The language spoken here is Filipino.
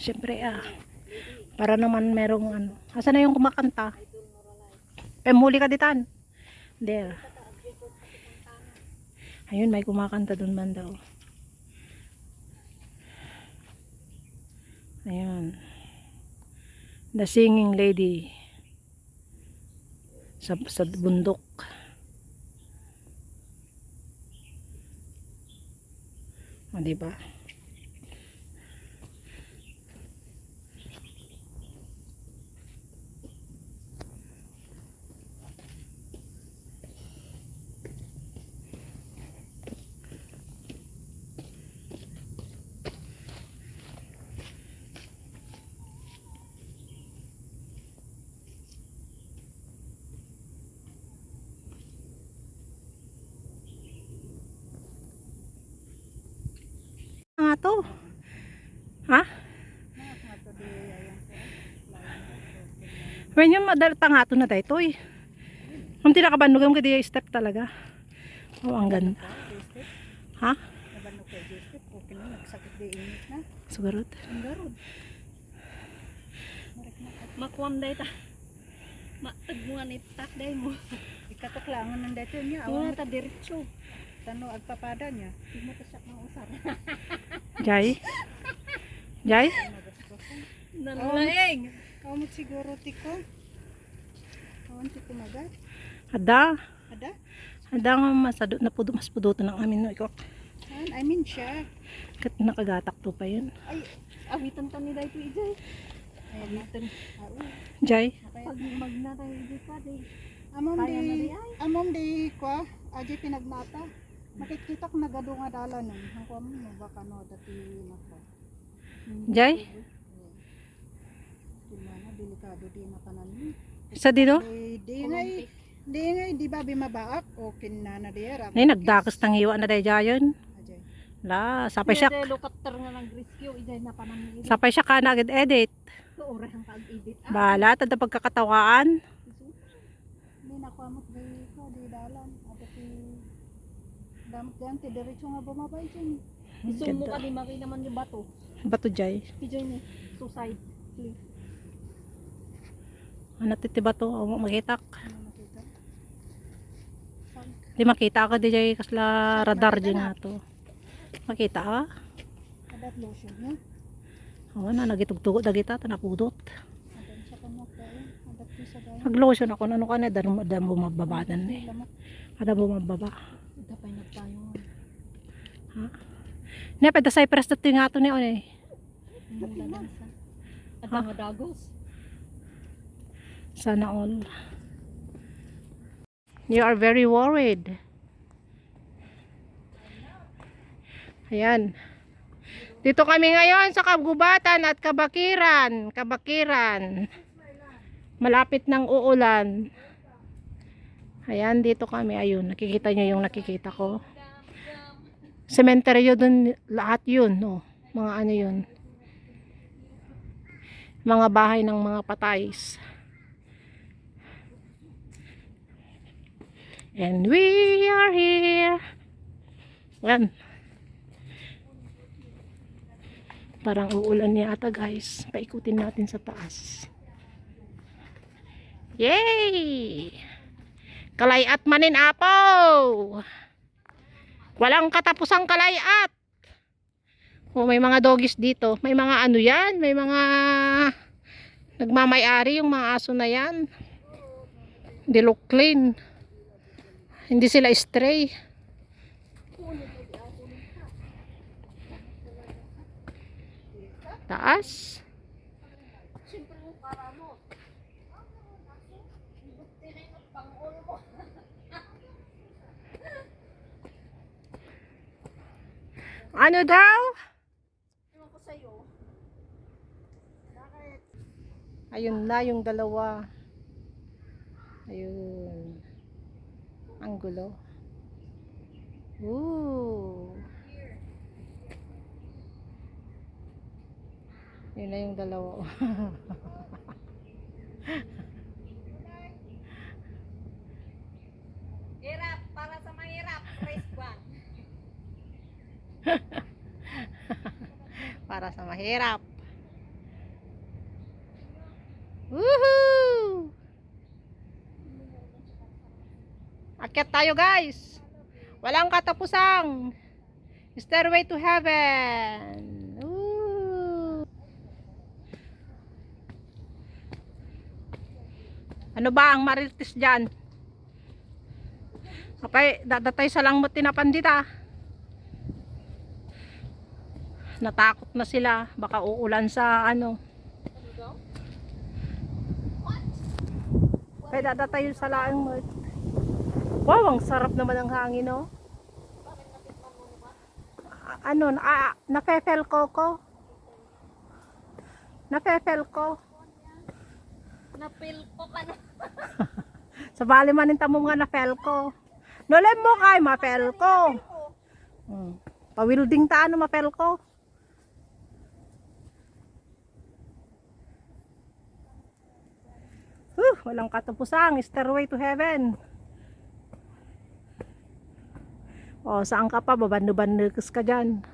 Siyempre ah. Para naman merong ano. Asa na yung kumakanta? Eh, muli ka ditan. There. Ayun, may kumakanta dun man daw. Ayun. The singing lady. Sa, sa bundok. O, diba? Nga to? Ha? When yung madalata nga to na tayo to eh. Kung tinakabandugam ka di step talaga. Oh, ang ganda. Ha? Nabano kay Joseph, okay na, nagsakit di init na. Sugarot. Ang garod. Makuam day ta. Matagmuan itak day mo. Ikatuklangan ng dito niya. Wala ta diretso. tano agpapada niya. Di mo ta siya mausap. Jai? Jai? Nalaing. Kamot siguro tiko. Kawan si kumagat. Ada. Ada? Ada nga masado na pudo mas puduto ng amin no ikaw. Saan? I mean siya. Kat nakagatak to pa yun. Ay, awitan ta ni day to ijay. Awitan. Jai? Pag magnatay ijay pa day. Amom di, di amom di kwa, aji pinagnata. Makikita ko nagado nga dala nun. Ang kwa mo, baka no, dati nako. Jai? Di mana, delikado di na kanan. Sa dito? Di, ngay, di ngay, di ba bimabaak? O kinana di era. Ay, nagdakas ng iwa na dahil jayon. La, sapay siya. Lokater nga ng rescue ijay na panam ni ijay. Sapay siya ka na edit. Tuore ang pag-edit. Ah, Bahala, tada pagkakatawaan. Di nakwamot di ko, di dalan. At yan, ti diretso nga bumabay dyan. Isumo ka di maki naman yung bato. Bato Jai. Ijay ni suicide. Please. Ano titi bato? O makita. Ano makita? Pag, Di makita ka di Jai kasla radar di nga to. Makita ka? adat lotion niya. Oo na, nagitugtugo dagita, tanapudot. Nag-lotion ako, ano ka na, dan bumababadan eh. Kada bumababa. Dapay nagtayo. Ne, pwede sa cypress dito nga to ni on eh. At ang dagos. Sana all. You are very worried. Ayan. Dito kami ngayon sa Kabgubatan at Kabakiran. Kabakiran. Malapit ng uulan. Ayan, dito kami. Ayun, nakikita nyo yung nakikita ko. Sementeryo dun, lahat yun. No? Mga ano yun. Mga bahay ng mga patays. And we are here. Yan. Parang uulan niya ata guys. Paikutin natin sa taas. Yay! Kalayat manin apo! Walang katapusang kalayat! Oh, may mga doggies dito. May mga ano yan. May mga nagmamayari yung mga aso na yan. They look clean. Hindi sila stray. Taas. Ano daw? Ewan ko sa'yo. Ayun na yung dalawa. Ayun. Ang gulo. Ooh. Yun na yung dalawa. para sa mahirap. Woohoo! Akyat tayo guys. Walang katapusang stairway to heaven. Ano ba ang marites dyan? Okay, dadatay sa lang mo tinapandita. Ah. Natakot na sila. Baka uulan sa ano. Kaya dadatay sa langmot. Wow, ang sarap naman ang hangin, no? A- ano, na, napefel ko ko. Napefel ko. Napil ko ka na. Sa bali maninta mo nga napel ko. Nolem mo kay mapel ko. Hmm. Pa-wielding ta ano mapel ko. Walang katapusang stairway to heaven. O, saan ka pa? Babando-bandos ka dyan.